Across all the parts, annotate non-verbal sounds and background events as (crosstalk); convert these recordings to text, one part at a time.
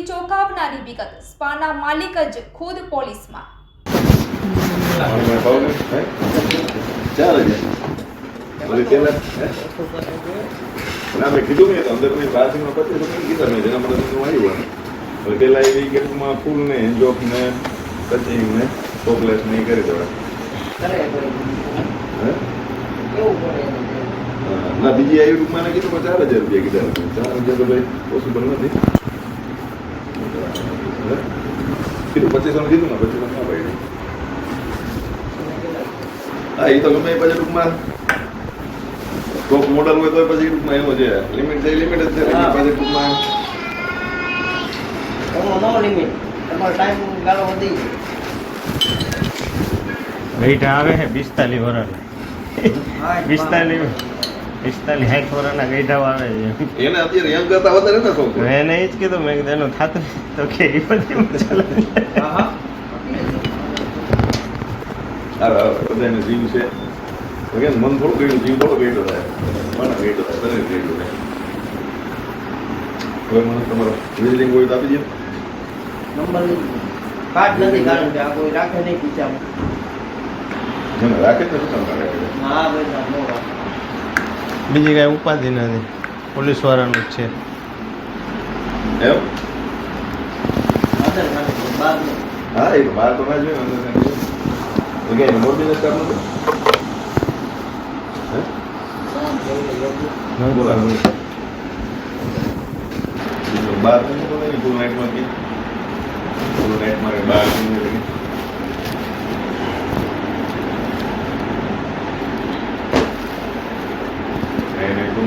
સૌથી ચોંકાવનારી વિગત સ્પાના માલિક જ ખુદ પોલીસમાં. ને મેં કીધું મેં અંદર મેં બાથરૂમમાં પચીસ રૂપિયા કીધા મેં જેના માટે તમને આવ્યું હવે પેલા એવી ગેટમાં ફૂલ ને એન્જોક ને કચિંગ ને ચોકલેટ ને એ કરી દેવા હા, ના બીજી આવી રૂમમાં કીધું ચાર હજાર રૂપિયા કીધા ચાર હજાર તો ભાઈ પોસિબલ નથી. હે? કીધું પચીસો કીધું ને પચીસો ના પડ્યું હા એ તો ગમે પછી ટૂંકમાં. ટોપ મોડલ હોય તો પછી ટૂંકમાં એવું છે. લિમિટ છે લિમિટ જ છે. પછી ટૂંકમાં. નો લિમિટ તમારો ટાઈમ ગાળો વધી ગઈઢા આવે છે પિસ્તાલીસ વર્ષ પિસ્તાલીસ. પિસ્તાલીસ સાઠ વર્ષના ગઈઢાઓ આવે છે. એને અત્યારે એમ કરતા વધારે ને શોખ એને એ જ કીધું મેં કીધું એનું થાતું તો કે એ બધી ચાલે હા હા. હા હા બધાને જીવ છે. મન થોડું ગયું જીવ થોડો ગયેલો થાય. મને ગયેલો થાય? શરીર ગયેલું થાય. હવે મને તમારો વિઝિટિંગ હોય તો આપી દો. નંબર કાર્ડ નથી કારણ કે આ કોઈ રાખે નહીં ખીચામાં. રાખે રાખે હા ભાઈ બીજી કાંઈ ઉપાધિ નથી. પોલીસ વાળાનું જ છે. હા, એ તો બહાર તો ના જોઈએ અંદર ના જોઈએ. તો કે મોરબીનો સ્ટાફ નતો હે? બોલાવો બાર તો નહીં ફૂલ નાઇટમાં કે ફૂલ નાઇટમાં કે બાર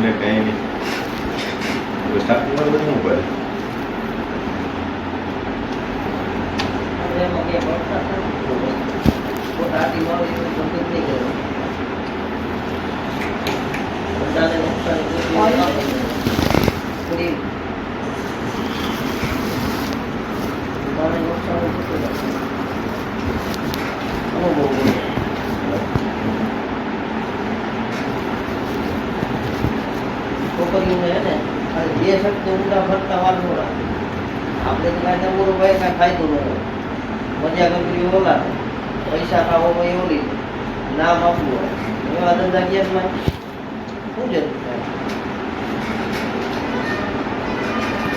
કે કઈ નહીં. નંબર બધું શું કરે વરસાદ નથી. ખોટા આટી મારો એ complete થઈ ગયો. બધાને નુકસાન કોઈ ના થાય. થોડી બધાને નુકસાન થતું નથી. અનુભવ હોય. છોકરીઓને હે જે શબ્દ ઊંડા ફરતા વાર ન રાખે આપણે તો કાંઈ નવું ભાઈ કાંઈ ફાયદો ન હોય. મજા કરવી ઓલા. પૈસા ખાવો હોય ઓલી. નામ આપવું હોય. એવા ધંધા ગેસમાં શું જરૂર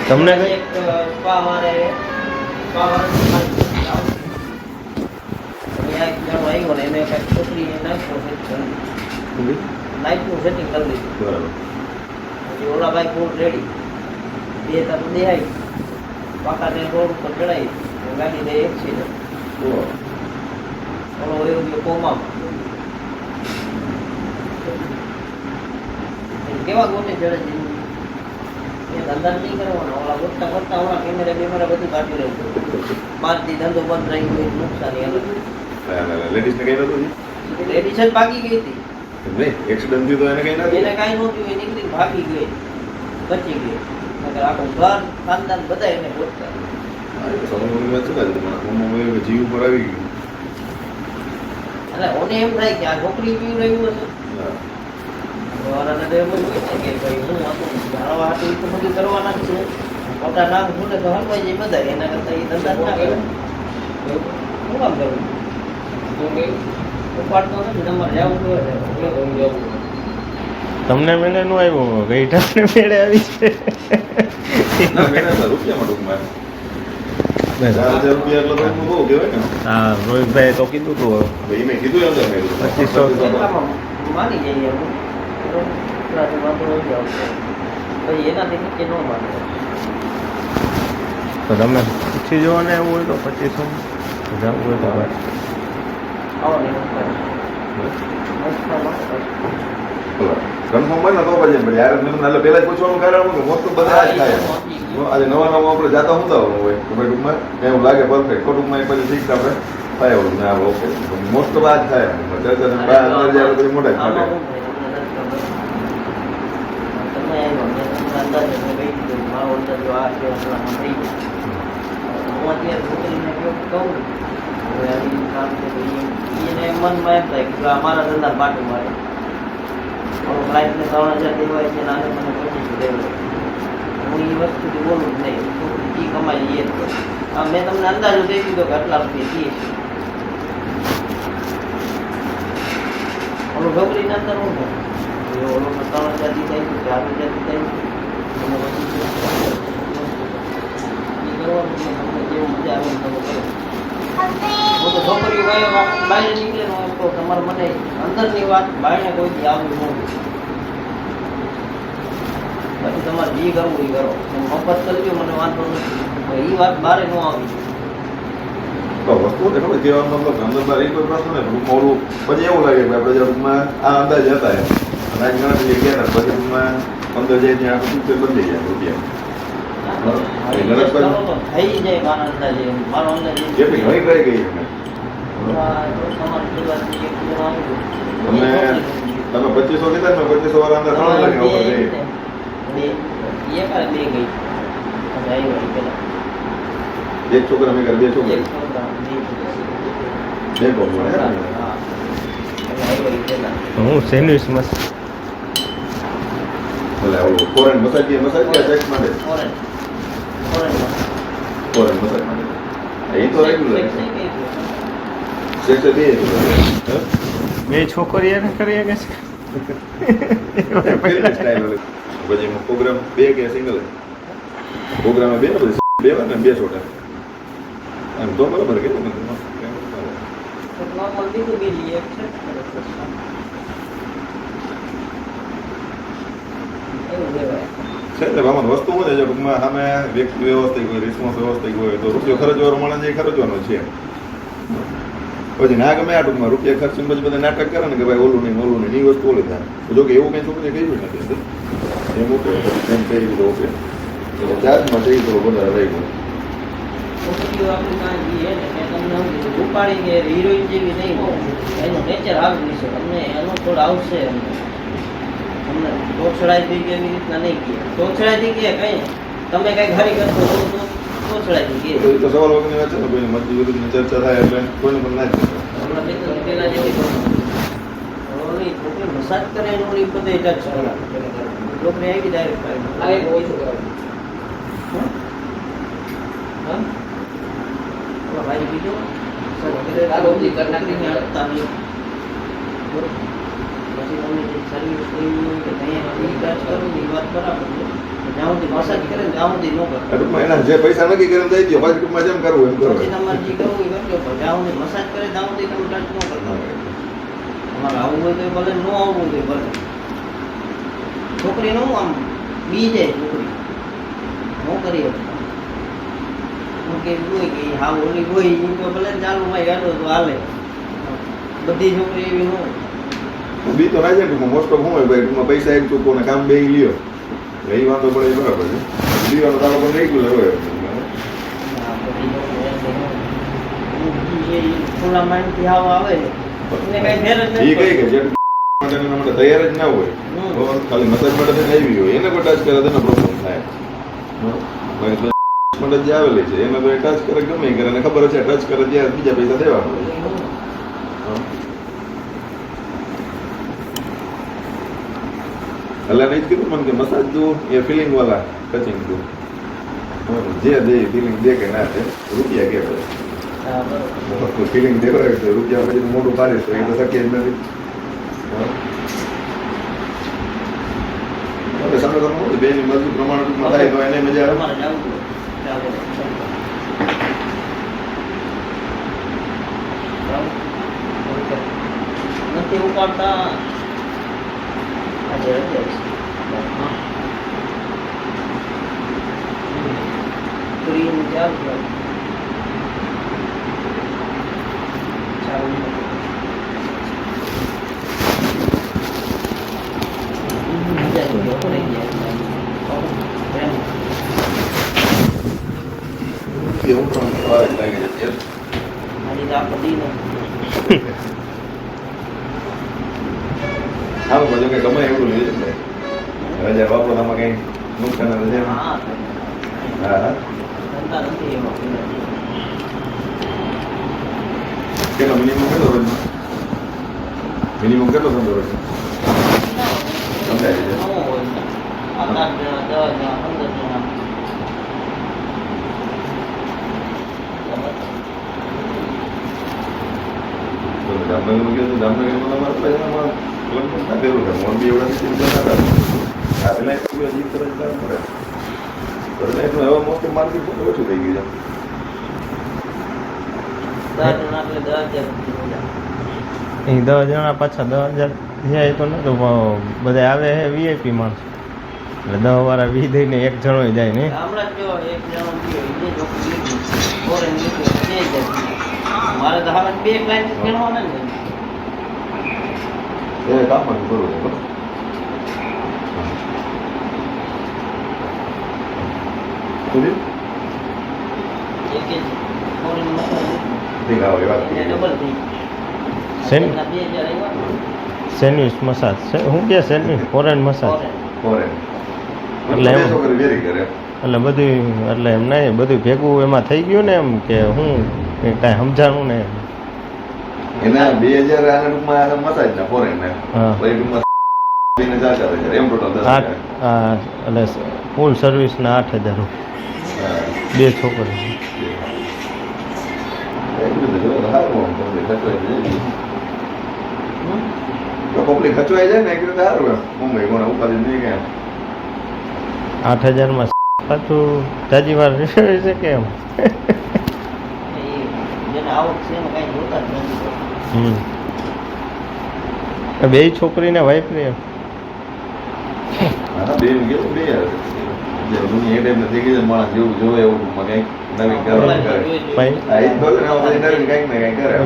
તમને એક પા મારે પા મારે એક જણો આવ્યો ને એને કાંઈક છોકરીને નાઈટનું સેટ કરી સેટિંગ કરી દીધું બરાબર. પછી ઓલા ભાઈ ફૂલ રેડી. બે તરફ દેહાઈ પાકાને રોડ ઉપર ચડાવી ગાડી દે એક્સિડન્ટ છે. ઓલો એવું ગયો કોમામાં. કેવા ગોટે ચડે છે? એ ધંધા નહીં કરવાનો. ઓલા ગોટતા કરતા ઓલા કેમેરા બેમેરા બધું કાઢી રહ્યું પાંચથી ધંધો બંધ રહી ગયો નુકસાન લેડીઝને કઈ બધું લેડીઝ જ ભાગી ગઈ હતી. નહીં એક્સિડન્ટ થયું તો એને કઈ નથી. એને કાંઈ નહોતું એ નીકળી ભાગી ગઈ. બચી ગઈ. નકર આખું ઘર ખાનદાન બધા એને ગોતતા સમૂહની છે ને તમારા જીવ ઉપર આવી ગયું. એટલે મને એમ થાય કે આ છોકરી પીવું રહ્યું હશે. હા. વાળાને તો એમ જ હોય કે ભાઈ હું હતું મારા હાટું તો બધું કરવાના જ છે. મોટા નામ ખૂટે તો હલવાઈ જાય બધા એના કરતા એ ધંધા ના કરે. શું કામ કરવું તમને મેળે નું આવ્યું ગઈઢાને મેળે આવી છે. હા રોહિતભાઈ તો કીધું તું. પચીસો. તો તમે પૂછી જુઓ ને એવું હોય તો પચીસો. જવું હોય તો કન્ફર્મ હોય ને તો પછી પણ યાર મેં પૂછવાનું કારણ કે of બધા જ થાય નવા નવા આપણે જાતા હું હોય કે ભાઈ એવું લાગે પરફેક્ટ ટૂંકમાં એ પછી ઠીક આપણે થાય એવું મોસ્ટ આ થાય પછી મોટા જ કહું એને મનમાં એમ થાય કે આ મારા ધંધા પાટું મારે મારો ને ત્રણ હજાર દેવાય છે ને આને મને પચીસો દેવાય હું એ વસ્તુથી બોલું જ નહીં. ઈ કમાઈ એ જ મેં તમને અંદાજો દઈ દીધો કે આટલા રૂપિયા છીએ ઓલો ઢોકળી ના કરવું ઓલો ત્રણ હજાર દીધા ચાર હજાર દીધા અને પછી જેવું મજા આવે તમે કરો હું તો છોકરી અંદરની વાત બહારને કોઈથી આવવી ન વસ્તુ ને ખબર કહેવાનો મતલબ અંદર ને ઓલું પછી એવું લાગે કે આપણે આ અંદાજ હતા એમ. અને ગણતરી ગયા પછી આખું પિક્ચર બદલી જાય રૂપિયા થઈ જાય મારા અંદાજે મારો અંદાજે જેટલી ઘણી કરી આવ્યું. તમે તમે પચીસો કીધા ને પચીસો વાળા અંદર ત્રણ લાગે ઓફર થઈ બે ગઈ. એક છોકરા મેં કરી બે છોકરા. બે. હા. સેન્ડવિચ મસ્ત. ફોરેન મસાજ મસાજ કે સેક્સ માટે. ફોરેન મસાજ એ તો રેગ્યુલર. બે છોકરીઓને કરી કે છે? પછી એમાં પ્રોગ્રામ બે કે સિંગલ પ્રોગ્રામ બે ને પછી બે વાર ને બે છોટા? એમ તો બરાબર કે બીજી એક છે. કહેવાય. આમાં વસ્તુ હોય છે ટૂંકમાં સામે વ્યક્તિ વ્યવસ્થિત હોય રિસ્પોન્સ વ્યવસ્થિત હોય, તો રૂપિયો ખર્ચવા માણસ એ ખર્ચવાનો છે પછી ના ગમે આ ટૂંકમાં રૂપિયા ખર્ચીને પછી બધા નાટક કરે ને કે ભાઈ ઓલું નહીં ઓલું નહીં એ વસ્તુ ઓલી થાય જો કે એવું કઈ છોકરી કહ્યું નથી. એમ ઓકે, એમ કહી દીધું ઓકે એટલે ચાર્જમાં થઈ ગયો વધારે જે હિરોઈન જેવી નહીં હોય. એનું નેચર આવી છે તમને એનું થોડું આવશે એમને. તમને તોછડાઈથી કે એવી રીતના નહીં કહે તોછડાઈથી કહે કઈ તમે કઈ ઘરી કરશો તો તો તોછડાઈથી તો કહે એ તો સવાલ વગરની વાત છે ને કોઈને મતની વિરુદ્ધની ચર્ચા થાય એટલે કોઈને પણ ના જ ગમે. હમણાં બે ત્રણ પેલા જેવી ઓલી છોકરી મસાજ કરે એનું ઓલી બધે ટચ છોકરી આવી ડાયરેક્ટ ભાઈ બીજું? આગળથી કરી નાખી. હટતા નહીં. પછી તમે જે સર્વિસ કરી કે ત્યાં ઈ ટચ કરો એ વાત બરાબર છે. જ્યાં સુધી મસાજ કરે ને ત્યાં સુધી ન કરો. ટૂંકમાં એના જે પૈસા નક્કી કરીને દઈ દો પાછી ટૂંકમાં જેમ કરવું એમ કરો પછી તમારે જે કરવું એ કરજો પણ જ્યાં સુધી મસાજ કરે ત્યાં સુધી તમે ટચ ન કરતા. તમારે આવવું હોય તો ભલે ન આવવું હોય ભલે. છોકરી નું આમ બી જાય છોકરી. ન કરી શકતા કે હોય કે હા ઓલી હોય તો ભલે ચાલુ હોય યાદો તો હાલે. બધી છોકરી એવી ન હોય. બી તો ના ટૂંકમાં મોસ્ટ ઓફ હું ભાઈ ટૂંકમાં પૈસા એક ચૂકો ને કામ બે લ્યો. એટલે એ વાંધો પડે બરાબર છે. લીવાનો તારો પણ રેગ્યુલર હોય. તૈયાર જ ના હોય ખાલી મસાજ માટે આવી હોય. એને પણ ટચ કરે તો પ્રોબ્લેમ થાય. તો જે આવેલી છે, એને તો એ ટચ કરે, ગમે કરે અને ખબર છે ટચ કરે ત્યારે બીજા પૈસા દેવાના હોય. અલ્લાહ નહીં કીધું મને કે મસાજ દો એ ફિલિંગ વાળા ટચિંગ દો જે દે ફિલિંગ દે કે ના દે રૂપિયા કે પડે ફિલિંગ દેવડાવે તો રૂપિયા પછી મોટું પાડીશ તો એ તો શક્ય જ નથી. સામે તમે શું બે પ્રમાણ થાય તો એને મજા આવે? નથી ઉપાડતા. આજે રજા છે. સ્ક્રીન ચાલુ કર. ચાલુ કર. મજા આવી ગઈ, પડી ગયા. પ્રેમ. એવું પણ વાર જ લાગે છે યાર. મારી તો આખો દી નો હા બધું કે ગમે એવું લઈ જ રજા વાપરવામાં કઈ નુકસાન રજા હા હા હા ધંધા નથી એમાં કેટલો મિનિમમ કેટલો રોજ મિનિમમ કેટલો ધંધો રોજ સમજાય છે. સાત આઠ જણા દસ જણા પંદર જણા તો જામનગરમાં ગયો તો જામનગરમાં તમારે પહેલામાં લગ્ન ના કર્યું છે મોરબી એવડા નથી બનાવતા આ પેલા એક હવે માર્કેટ ઓછું થઈ ગયું દસ જણા. એ દસ પાછા દસ હજાર જાય તો નતું પણ બધા આવે છે વીઆઈપી માણસ એટલે દસ વાળા વી દઈને એક જણો જાય નહીં. મારે તો હવે બે ક્લાયન્ટ ગણવાના ને એ કામ કરવું છે બરાબર સુધી એક જ ફોરેન મસાજ લીધું. ઠીક આવે એ વાત એટલે ડબલ થઈ શેન ગયું. બે હજાર સેન્ડવિચ મસાજ. હું કે સેન્ડવિચ ફોરેન મસાજ. એટલે એટલે એમ- બધું એટલે એમ નહીં બધું ભેગું એમાં થઈ ગયું ને એમ કે હું કે કાંઈ સમજાણું ને એના બે હજાર આના ટૂંકમાં આના મસાજ ના ફોરેન હા. આઠ એટલે ફૂલ સર્વિસના આઠ હજાર. બે છોકરી. આઠ હજારમાં પાછું તાજી વાર રહી કે એમ? છે બે છોકરીને વાઈફ ને કેવું? બે. એ ટાઈમ નથી કે માણસ જેવું જોવે એવું કરવાનું કરે.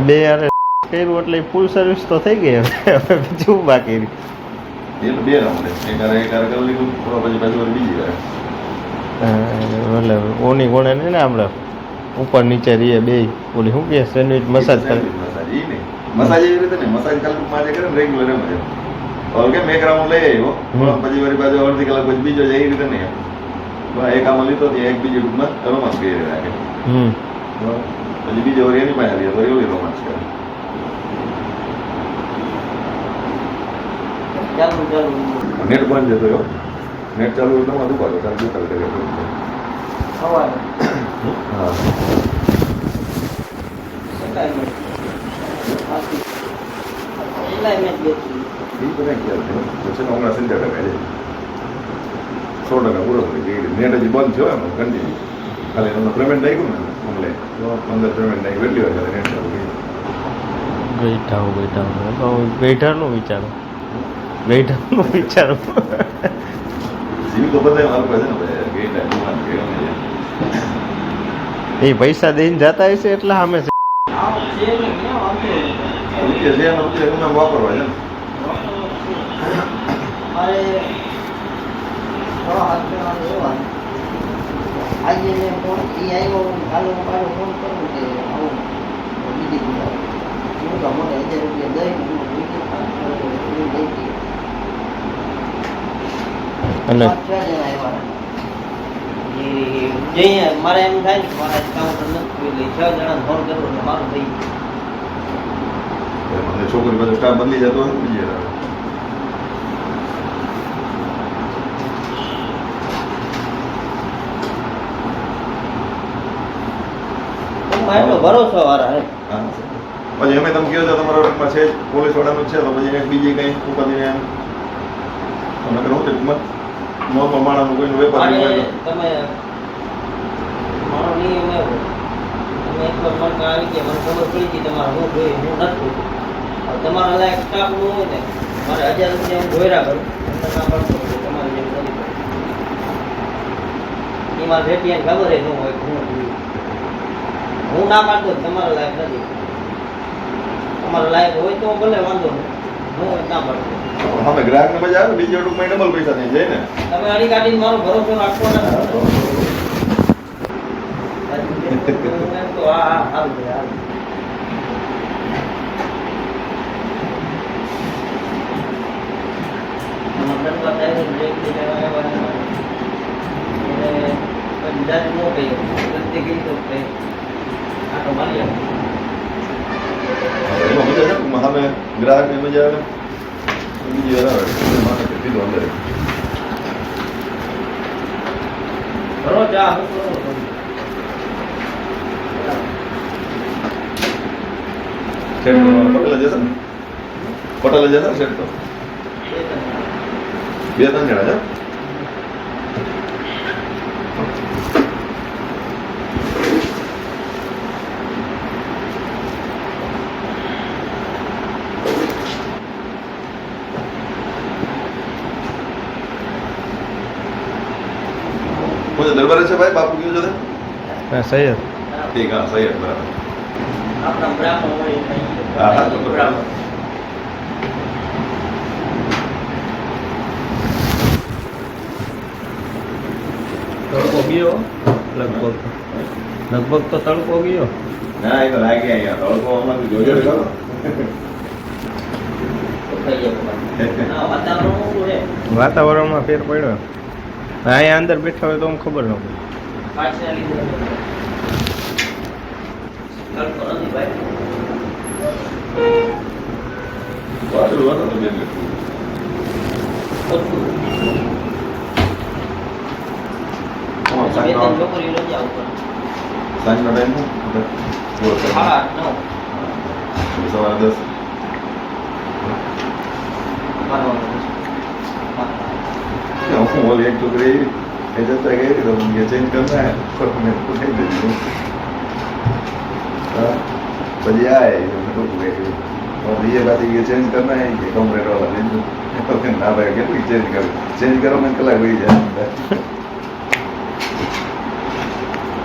બે યાર કર્યું એટલે ફૂલ સર્વિસ તો થઈ ગઈ હવે. બીજું બાકી. બે રમણે એક હારે એક હારે કરી લીધું પછી પાછું બીજી કરે એટલે ઓની ગોણે નહીં ને આપણે? ઉપર નીચે રહીએ બે. ઓલી શું કે સેન્ડવિચ મસાજ કરે મસાજ ઈ એવી રીતે મસાજ ખાલી ટૂંકમાં કરે રેગ્યુલર એમ. કેમ એક રાઉન્ડ લઈ આવ્યો. પછી મારી પાછો અડધી કલાક પછી બીજો જાય એ રીતે નહીં. પણ એક આમાં લીધો એક બીજી રૂપમાં રોમાન્સ કરી રાખે. પછી બીજો વાર એની પાસે લીધો એવું રોમાન્સ કરે. ચાલુ ચાલુ. નેટ બંધ જતો રહ્યો નેટ ચાલુ હોય તો તમારે દુપાડો ચાલુ દુપાડો કરી. હા. બેઠી નહીં. પછી તો હમણાં ટકા છે સો ટકા પૂરો થઈ ગઈ નેટ હજી બંધ થયો એમ કન્ટિન્યુ ખાલી તમને પેમેન્ટ નાખ્યું ને તો પંદર પેમેન્ટ નાખ્યું એટલી વાર ખાલી નેટ ચાલુ ગઈઠા ગઈઠાનું વિચારો ગઈઠાનું વિચારો જીવ તો બધા મારું પાસે ને. એ પૈસા દઈને જતા હશે એટલે સામે છે છે છે એમને વાપરવા છે મારે છ હાથ જણાનો એવા આજે મેં ફોન એ આવ્યો કાલે હું ફોન કરું કે આવું બીજી ગુલાબ હું તો મને હજાર રૂપિયા દઈ હું લઈ ગઈ. એટલે છ મારે એમ થાય ને મારા કાઉન્ટર નથી છ જણા ફોન કરવો મારું થઈ ગયું. મને છોકરી સ્ટાફ બદલી જતો હોય બીજી વાર. એમાં એટલો ભરોસો વાળા હે. પછી અમે તમે કહો છો તમારા વર્ગમાં છે પોલીસ વાળાનું છે તો પછી બીજી કઈ ઉપાધિને એમ? તમે કહું છું ટૂંકમાં નોર્મલ માણસનું કોઈનો વેપાર નહીં તમે મારો નિયમ એવો તમે એક વાર મને આવી ગયા મને ખબર પડી ગઈ તમારે હું જોઈએ હું નથી તમારા લાયક સ્ટાફનું હોય ને મારે હજાર રૂપિયા હું જોઈરા કરું તમને ના પડતો તમારે જેમ કરી પડે એ મારે રેટિયાને એ ન હોય હું હું ના પાડતો તમારો લાયક નથી. તમારો લાયક હોય તો ભલે વાંધો નહીં. હું ના પાડતો. અમે ગ્રાહકને મજા આવે બીજો ટૂંકમાં ડબલ પૈસા થઈ જાય ને તમે અડી કાઢી મારો ભરોસો રાખો નથી તો. તો હા હા હાલ છે હાલ એમાં મજા છે ટૂંકમાં સામે ગ્રાહકને મજા આવે બીજી વાર આવે માણસે કીધું અંદર કરો ચા હું કરું છું. શેઠ તો પટેલ જ હશે ને પટેલ જ હશે ને શેઠ તો બે ત્રણ. બે ત્રણ જણા છે કોણ દરબાર છે ભાઈ બાપુ કયું છે હા, સૈયદ. ઠીક હા સહી બરાબર. આપણા બ્રાહ્મણ હોય એટલે હા, હા, તો બરાબર. બ્રાહ્મણ. તડકો ગયો? લગભગ. લગભગ તો તડકો ગયો. ના એ તો લાગે અહીંયા. તડકો આમાંથી જોજો ખરો. વાતાવરણમાં ફેર પડ્યો. અહીંયા અંદર બેઠા હોય તો હું ખબર ન પડે. સવારે દસ. હું ઓલી એક છોકરી એ જતા ગઈ હતી મને ચેન્જ કરને મેં પૂછાઈ દીધું પછી આવે એ પાછી કે ચેન્જ કરને કે કમ્પ્લેટ વાળા લીધું ના ભાઈ કેટલી ચેન્જ કરું ચેન્જ કરો મને કલાક વહી જાય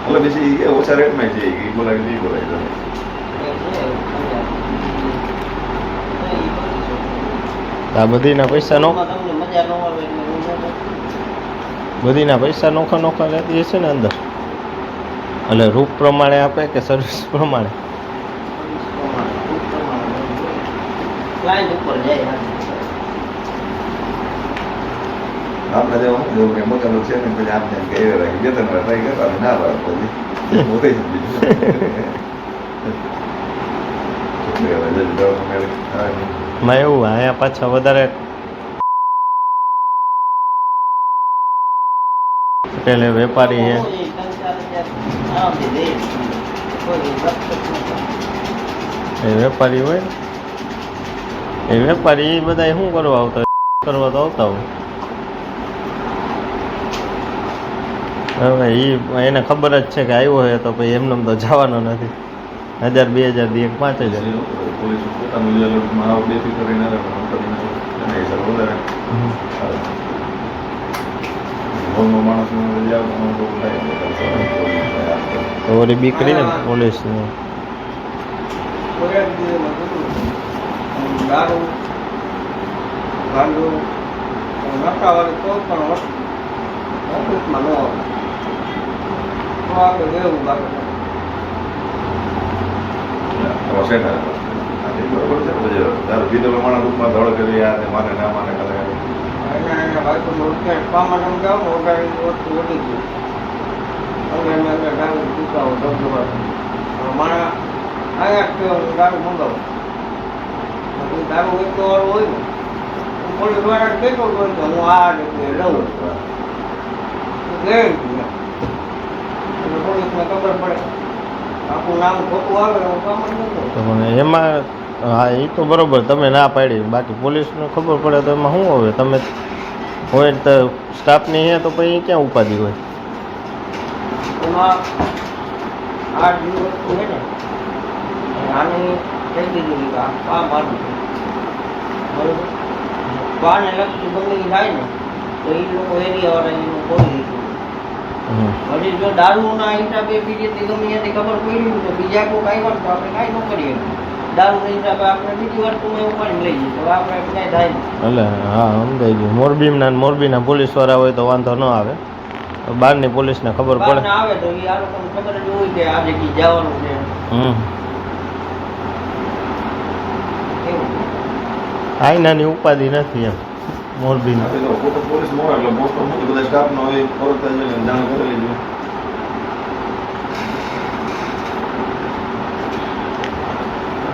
એટલે પછી એ ઓછા રેટમાં છે એ બોલાવી નહીં બોલાવી તમે આ બધીના પૈસા નો મજા ન આવે બધીના પૈસા નોખા નોખા લેતી હશે ને અંદર. એટલે રૂપ પ્રમાણે આપે કે સર્વિસ પ્રમાણે? ક્લાયન્ટ ઉપર જાય આપણે જેવું જેવું કે મોટાનું છે ને પછી આપણે કે એ રાખી બે ત્રણ ટ્રાય ના આવે પછી. મોટી (laughs) માં એવું અહીંયા પાછા વધારે પટેલ કોઈ રક્ષક નથી. એ વેપારી હોય એ વેપારી એ બધા શું કરવા આવતા? કરવા તો આવતા હોય. હવે એ એને ખબર જ છે કે આવ્યો હોય તો પછી એમને તો જવાનો નથી. હજાર બે હજાર દી એક પાંચ હજાર. પોતાનું જે લોટમાં આવ બેથી કરીને આવે પણ આમ કરીને આવે. એના હિસાબે વધારે હમ. આવે. હોલનો માણસનું રજા આવે તો આમ બહુ થાય. પોલીસ થાય, આ કરે. તો ઓલી બીકરી ને પોલીસની કોઈ એક દિવસમાં બધું. આમ દારૂ ગાંડું નશાવાળી કોઈ પણ વસ્તુ ઓફિસમાં ન આવે તો આપણે દેવું બાકી તમારો શેઠ આવે. આ તે બરોબર છે ને પછી દારૂ પીધેલો માણસ રૂપમાં ધોળ કરી આ તે માને ના માને કરે અહીંયા બાજુમાં ઉઠાય પામાં ને વગાડી વસ્તુ વધી ગયું હવે એની અંદર દારૂ પીતા હોય ધબધબા મારા આયા જ કહેવાનું દારૂ એક વાળો હોય ને પોલીસવાળા કહેતો હોય તો હું આ લઉં ગેમ એટલે પોલીસને ખબર પડે. આખું નામ ખોટું આવે હું કામ જ ન કરું તો મને એમાં હા એ તો બરોબર તમે ના પાડી. બાકી પોલીસને ખબર પડે તો એમાં શું હવે? તમે હોય તો સ્ટાફની અહીંયા તો પછી ક્યાં ઉપાધિ હોય? બાને લગતું ગમે થાય ને તો એ લોકો એરિયાવાળા એનું બોલી દીધું જો દારૂના હિસાબે બીજે ગમે ત્યાંથી ખબર પડી તો બીજા કોઈ કાંઈ વાત તો આપણે કાંઈ ન કરીએ. મોરબીના ને મોરબીના પોલીસવાળા હોય તો વાંધો ન આવે. બહારની પોલીસને ખબર પડે. આવે તો એ આ લોકોને ખબર જ હોય કે જવાનું છે. હમ. એવું. આઈ ઉપાધિ નથી એમ મોરબીની. પોલીસ મોડે એટલે મોસ્ટ ઓફ બધા સ્ટાફનો હોય ફરજ જાણ કરેલી છે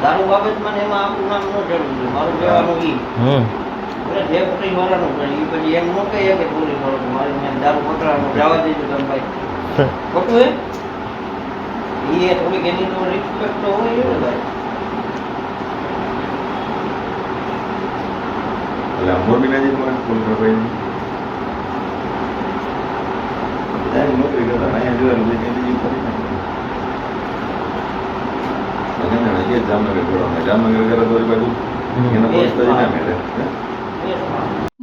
દારૂ બાબતમાં ને એમાં આપણું નામ ન ચડવું જોઈએ. મારું કહેવાનું ઈ. એટલે જે પોલીસ વાળાનું પણ એ પછી એમ ન કહીએ કે પોલીસ વાળાનું મારે મેં દારૂ પકડાવાનું જવા દેજો તમે ભાઈ. (laughs) ખોટું હે? એ થોડીક એની તો રિસ્પેક્ટ તો હોય ને ભાઈ એટલે મોરબીના જે મારા પોલીસ ભાઈ? ત્યાં નોકરી કરતા અહીંયા જોયા એટલે ક્યાંથી જીવ કરી નાખ્યો. અને એને હજી જામનગર જોડવા જામનગર કરે તો બાજુ એના પોલીસ તો ના મેળે.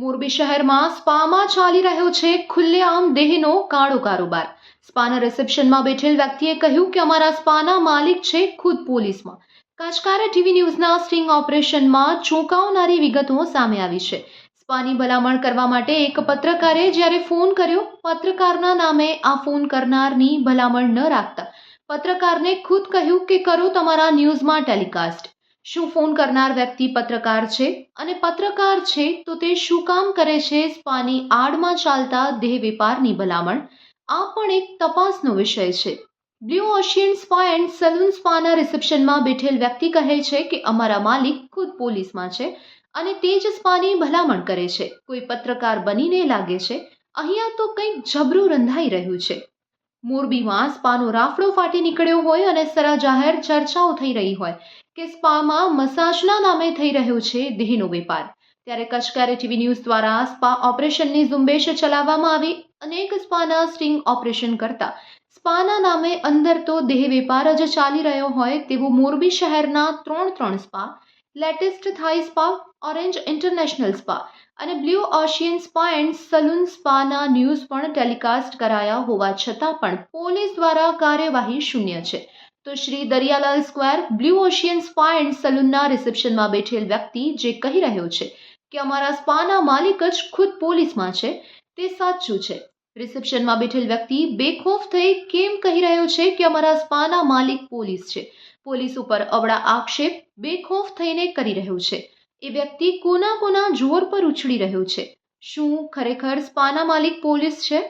મોરબી શહેરમાં સ્પામાં ચાલી રહ્યો છે ખુલ્લેઆમ દેહનો કાળો કારોબાર. સ્પાના રિસેપ્શનમાં બેઠેલ વ્યક્તિએ કહ્યું કે અમારા સ્પાના માલિક છે ખુદ પોલીસમાં. કાચકારા ટીવી ન્યૂઝના સ્ટિંગ ઓપરેશનમાં ચોંકાવનારી વિગતો સામે આવી છે. સ્પાની ભલામણ કરવા માટે એક પત્રકારે જ્યારે ફોન કર્યો પત્રકારના નામે આ ફોન કરનારની ભલામણ ન રાખતા પત્રકારને ખુદ કહ્યું કે કરો તમારા ન્યૂઝમાં ટેલિકાસ્ટ. શું ફોન કરનાર વ્યક્તિ પત્રકાર છે? અને પત્રકાર છે તો તે શું કામ કરે છે? સ્પાની આડમાં ચાલતા દેહ વેપારની ભલામણ. આ પણ એક તપાસનો વિષય છે. Blue ocean spa and salon સ્પાના રિસેપ્શનમાં બેઠેલ વ્યક્તિ કહે છે કે અમારા માલિક ખુદ પોલીસમાં છે અને તે જ સ્પાની ભલામણ કરે છે. કોઈ પત્રકાર બનીને લાગે છે, અહીંયા તો કંઈક જબરું રંધાઈ રહ્યું છે. મોરબીમાં સ્પાનો રાફડો ફાટી નીકળ્યો હોય અને સરા જાહેર ચર્ચાઓ થઈ રહી હોય કે સ્પામાં મસાજના નામે થઈ રહ્યો છે દેહનો વેપાર. ત્યારે કચકારે ટીવી ન્યૂઝ દ્વારા સ્પા ઓપરેશનની ઝુંબેશ ચલાવવામાં આવી. અનેક સ્પાના સ્ટિંગ ઓપરેશન કરતા સ્પાના નામે અંદર તો દેહ વેપાર જ ચાલી રહ્યો હોય તેવું મોરબી શહેરના ત્રણ ત્રણ spa latest Thai spa, orange international spa અને blue ocean spa and salon સ્પાના news પણ ટેલિકાસ્ટ કરાયા હોવા છતાં પણ પોલીસ દ્વારા કાર્યવાહી શૂન્ય છે. તો Shri Dariyalal square, blue ocean spa and સલૂનના રિસેપ્શનમાં બેઠેલ વ્યક્તિ જે કહી રહ્યો છે કે અમારા સ્પાના માલિક જ ખુદ પોલીસમાં છે, તે સાચું છે. રિસેપ્શનમાં બેઠેલ વ્યક્તિ બેખોફ થઈ કેમ કહી રહ્યો છે કે અમારા સ્પાના માલિક પોલીસ છે? પોલીસ ઉપર અવળા આક્ષેપ બેખોફ થઈને કરી રહ્યો છે. એ વ્યક્તિ કોના કોના જોર પર ઉછળી રહ્યો છે. શું ખરેખર સ્પાના માલિક પોલીસ છે?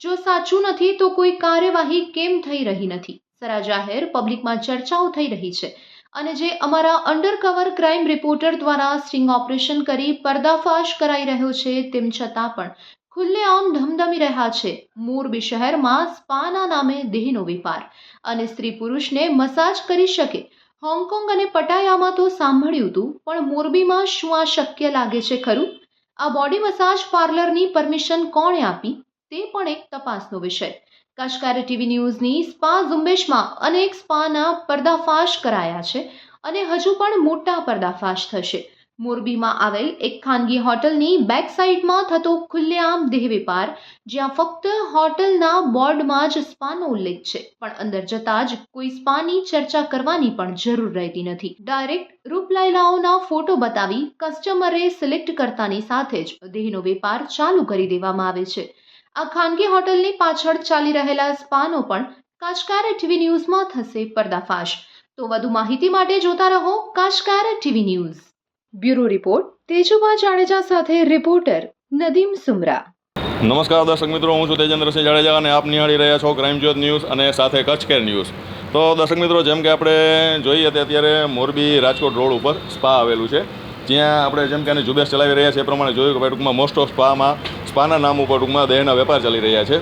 જો સાચું નથી તો કોઈ કાર્યવાહી કેમ થઈ રહી નથી? સરા જાહેર પબ્લિકમાં ચર્ચાઓ થઈ રહી છે અને જે અમારા અંડરકવર ક્રાઇમ રિપોર્ટર દ્વારા સ્ટિંગ ઓપરેશન કરી પર્દાફાશ કરાઈ રહ્યો છે તેમ છતાં પણ ખુલ્લેઆમ ધમધમી રહ્યા છે. મોરબી શહેરમાં સ્પાના નામે દેહનો વેપાર. અને સ્ત્રી પુરુષને મસાજ કરી શકે. હોંગકોંગ અને પટાયામાં તો સાંભળ્યું હતું, પણ મોરબીમાં શું આ શક્ય લાગે છે ખરું? આ બોડી મસાજ પાર્લરની પરમિશન કોણે આપી? તે પણ એક તપાસનો વિષય. કાશકારી ટીવી ન્યૂઝની સ્પા ઝુંબેશમાં અનેક સ્પાના પર્દાફાશ કરાયા છે અને હજુ પણ મોટા પર્દાફાશ થશે. મોરબીમાં આવેલ એક ખાનગી હોટલની બેક સાઇડમાં થતો ખુલ્લેઆમ દેહ વેપાર, જ્યાં ફક્ત હોટલના બોર્ડમાં જ સ્પાનો ઉલ્લેખ છે. પણ અંદર જતા જ કોઈ સ્પાની ચર્ચા કરવાની પણ જરૂર રહેતી નથી. ડાયરેક્ટ રૂપલાયલાઓના ફોટો બતાવી કસ્ટમરે સિલેક્ટ કરતાની સાથે જ દેહનો વેપાર ચાલુ કરી દેવામાં આવે છે. આ ખાનગી હોટલની પાછળ ચાલી રહેલા સ્પાનો પણ કાચકાર ટીવી ન્યૂઝમાં થશે પર્દાફાશ. તો વધુ માહિતી માટે જોતા રહો કાચકાર TV news. Bureau report Tejubha Jadeja સાથે રિપોર્ટર નદીમ સુમરા. નમસ્કાર દર્શક મિત્રો, હું છું તેજેન્દ્રસિંહ જાડેજા અને આપ નિહાળી રહ્યા છો ક્રાઇમ જ્યોત ન્યૂઝ અને સાથે કચ્છ કેર ન્યૂઝ તો દર્શક મિત્રો, જેમ કે આપણે જોઈએ તે અત્યારે મોરબી રાજકોટ રોડ ઉપર સ્પા આવેલું છે. જ્યાં આપણે જેમ કે આને ઝુંબેશ ચલાવી રહ્યા છે એ પ્રમાણે જોયું કે ટૂંકમાં મોસ્ટ ઓફ સ્પામાં, સ્પાના નામ ઉપર ટૂંકમાં દેહના વેપાર ચાલી રહ્યા છે.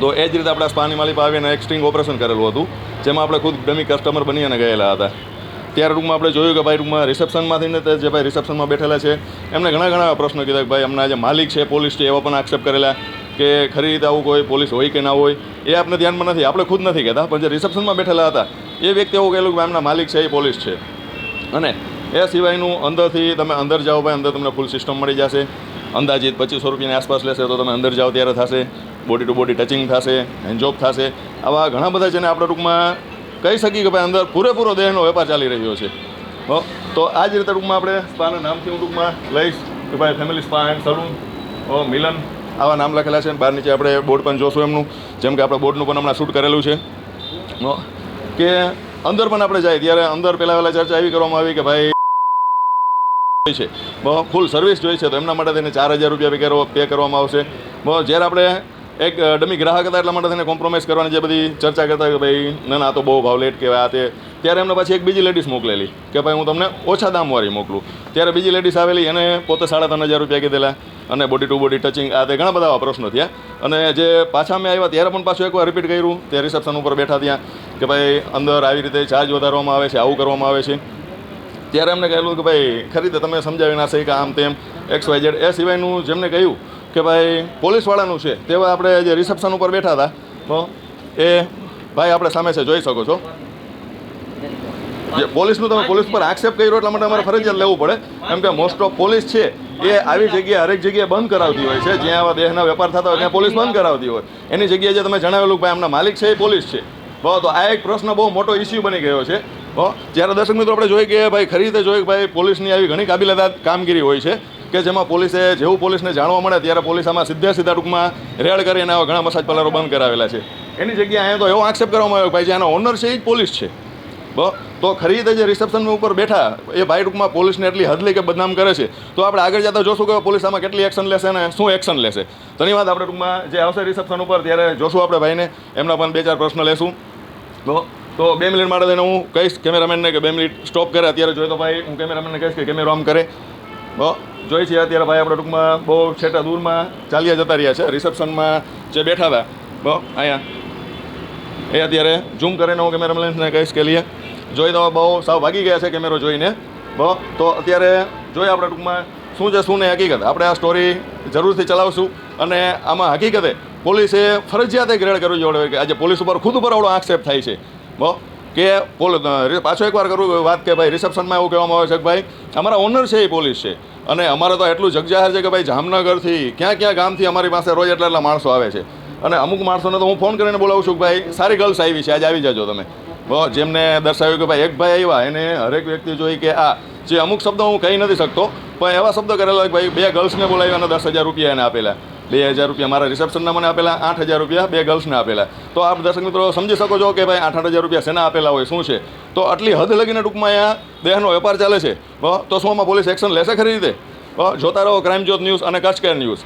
તો એ જ રીતે આપણે સ્પાની માલિક આવીને એક સ્ટિંગ ઓપરેશન કરેલું હતું, જેમાં આપણે ખુદ ડમી કસ્ટમર બની અને ગયેલા હતા. ત્યારે રૂમમાં આપણે જોયું કે ભાઈ રૂમમાં રિસેપ્શનમાં થઈને તે જે ભાઈ રિસેપ્શનમાં બેઠેલા છે એમને ઘણા ઘણા પ્રશ્નો કીધા કે ભાઈ એમના જે માલિક છે, પોલીસ છે, એવા પણ આક્ષેપ કરેલા કે ખરી રીતે આવું કોઈ પોલીસ હોય કે ના હોય, એ આપણે ધ્યાનમાં નથી. આપણે ખુદ નથી કહેતા, પણ જે રિસેપ્શનમાં બેઠેલા હતા, એ વ્યક્તિ એવું કહેલું કે એમના માલિક છે, એ પોલીસ છે. અને એ સિવાયનું અંદરથી તમે અંદર જાઓ ભાઈ, અંદર તમને ફૂલ સિસ્ટમ મળી જશે. અંદાજિત પચીસો રૂપિયાની આસપાસ લેશે તો તમે અંદર જાઓ, ત્યારે થશે. બોડી ટુ બોડી ટચિંગ થશે હેન્ડજોબ થશે. આવા ઘણા બધા છે ને આપણે ટૂંકમાં કહી શકીએ કે ભાઈ અંદર પૂરેપૂરો દેહનો વેપાર ચાલી રહ્યો છે. હો, તો આ જ રીતે ટૂંકમાં આપણે સ્પાના નામથી હું ટૂંકમાં લઈશ કે ભાઈ ફેમિલી સ્પા એન્ડ સલૂન ઓ મિલન, આવા નામ લખેલા છે. બહાર નીચે આપણે બોર્ડ પણ જોશું એમનું. જેમ કે આપણે બોર્ડનું પણ હમણાં શૂટ કરેલું છે. કે અંદર પણ આપણે જાય ત્યારે અંદર પહેલાં પહેલાં ચર્ચા એવી કરવામાં આવી કે ભાઈ છે. ફૂલ સર્વિસ જોઈ છે. તો એમના માટે તેને ચાર હજાર રૂપિયા પે કરવા પે કરવામાં આવશે. જ્યારે આપણે એક ડમી ગ્રાહક હતા એટલા માટે તેને કોમ્પ્રોમાઇઝ કરવાની જે બધી ચર્ચા કરતા કે ભાઈ, ના આ તો બહુ ભાવ લેટ કહેવાય આ તે. ત્યારે એમને પાછી એક બીજી લેડીઝ મોકલેલી કે ભાઈ, હું તમને ઓછા દામવાળી મોકલું. ત્યારે બીજી લેડીઝ આવેલી, એને પોતે સાડા ત્રણ હજાર રૂપિયા કીધેલા અને બોડી ટુ બોડી ટચિંગ આ તે ઘણા બધા આવા પ્રશ્નો થયા. અને જે પાછા મેં આવ્યા ત્યારે પણ પાછું એકવાર રિપીટ કર્યું. તે રિસેપ્શન ઉપર બેઠા ત્યાં કે ભાઈ, અંદર આવી રીતે ચાર્જ વધારવામાં આવે છે, આવું કરવામાં આવે છે. ત્યારે એમને કહેલું કે ભાઈ, ખરી તમે સમજાવી ના શક્યા આમ તેમ એક્સ વાય ઝેડ એ સિવાયનું જેમને કહ્યું કે ભાઈ પોલીસવાળાનું છે. તેવા આપણે જે રિસેપ્શન ઉપર બેઠા હતા, તો એ ભાઈ આપણે સામે છે, જોઈ શકો છો. જે પોલીસનું તમે પોલીસ પર આક્ષેપ કર્યો એટલા માટે અમારે ફરજિયાત લેવું પડે. એમ કે મોસ્ટ ઓફ પોલીસ છે, એ આવી જગ્યાએ હરેક જગ્યાએ બંધ કરાવતી હોય છે. જ્યાં આવા દેહના વેપાર થતા હોય ત્યાં પોલીસ બંધ કરાવતી હોય. એની જગ્યાએ જે તમે જણાવેલું ભાઈ એમના માલિક છે એ પોલીસ છે. બહુ તો આ એક પ્રશ્ન બહુ મોટો ઇસ્યુ બની ગયો છે. હો જ્યારે દર્શક મિત્રો આપણે જોઈએ કે ભાઈ ખરી રીતે જોઈએ કે ભાઈ પોલીસની આવી ઘણી કાબિલાદાર કામગીરી હોય છે કે જેમાં પોલીસે જેવું પોલીસને જાણવા મળે ત્યારે પોલીસ આમાં સીધા સીધા ટૂંકમાં રેડ કરીને આવા ઘણા મસાજ પાર્લરો બંધ કરાવેલા છે. એની જગ્યાએ અહીંયા તો એવો આક્ષેપ કરવામાં આવ્યો ભાઈ જે આનો ઓનર છે એ જ પોલીસ છે. બ, તો ખરી રીતે જે રિસેપ્શન ઉપર બેઠા એ ભાઈ ટૂંકમાં પોલીસને એટલી હદલી કે બદનામ કરે છે. તો આપણે આગળ જતા જોશું કે પોલીસ આમાં કેટલી એક્શન લેશે અને શું એક્શન લેશે. તેની વાત આપણે ટૂંકમાં જે આવશે રિસેપ્શન ઉપર ત્યારે જોશું આપણે ભાઈને. એમના પણ બે ચાર પ્રશ્ન લેશું. તો તો બે મિનિટ માટે તેને હું કહીશ કેમેરામેનને કે બે મિનિટ સ્ટોપ કરે. અત્યારે જોઈએ તો ભાઈ હું કેમેરામેનને કહીશ કે કેમેરો આમ કરે. જોઈ છીએ અત્યારે ભાઈ આપણે ટૂંકમાં બહુ છેટા દૂરમાં ચાલ્યા જતા રહ્યા છે. રિસેપ્શનમાં જે બેઠા હતા. બહુ અહીંયા. એ અત્યારે ઝૂમ કરીને હું કેમેરામેનને કહીશ કે લઈએ જોઈ તો બહુ સાવ ભાગી ગયા છે કેમેરો જોઈને. બહુ તો અત્યારે જોઈએ આપણે ટૂંકમાં શું છે, શું નહીં, હકીકત. આપણે આ સ્ટોરી જરૂરથી ચલાવશું અને આમાં હકીકતે પોલીસે ફરજિયાત એક રેડ કરવી જોડે કે આજે પોલીસ ઉપર ખુદ ઉપર આવડો આક્ષેપ થાય છે. બ કે પોલ પાછો એકવાર કરું વાત કે ભાઈ, રિસેપ્શનમાં એવું કહેવામાં આવે છે કે ભાઈ, અમારા ઓનર છે એ પોલીસ છે. અને અમારે તો એટલું જગજાહેર છે કે ભાઈ, જામનગરથી, ક્યાં ક્યાં ગામથી અમારી પાસે રોજ એટલા એટલા માણસો આવે છે. અને અમુક માણસોને તો હું ફોન કરીને બોલાવું છું કે ભાઈ, સારી ગર્લ્સ આવી છે, આજે આવી જાજો તમે. જેમને દર્શાવ્યું કે ભાઈ, એક ભાઈ આવ્યા. એને હરેક વ્યક્તિ જોઈ કે, આ, જે અમુક શબ્દો હું કહી નથી શકતો, પણ એવા શબ્દો કરેલા કે ભાઈ, બે ગર્લ્સને બોલાવ્યા અને દસ હજાર રૂપિયા એને આપેલા. બે હજાર રૂપિયા મારા રિસેપ્શનના મને આપેલા, આઠ હજાર રૂપિયા બે ગર્લ્સને આપેલા. તો આપ દર્શક મિત્રો સમજી શકો છો કે ભાઈ આઠ આઠ હજાર રૂપિયા શેના આપેલા હોય, શું છે? તો આટલી હદ લગીને ટૂંકમાં અહીંયા દેહનો વેપાર ચાલે છે. તો શું આમાં પોલીસ એક્શન લેશે ખરી રીતે? જોતા રહો ક્રાઇમ જ્યોત ન્યૂઝ અને કચ્છ કેર ન્યૂઝ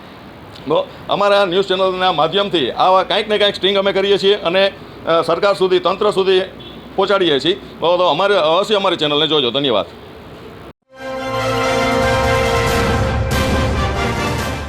અમારા ન્યૂઝ ચેનલના માધ્યમથી આવા કંઈક ને કંઈક સ્ટિંગ અમે કરીએ છીએ અને સરકાર સુધી, તંત્ર સુધી પહોંચાડીએ છીએ. તો અમારે અવશ્ય અમારી ચેનલને જોજો. ધન્યવાદ.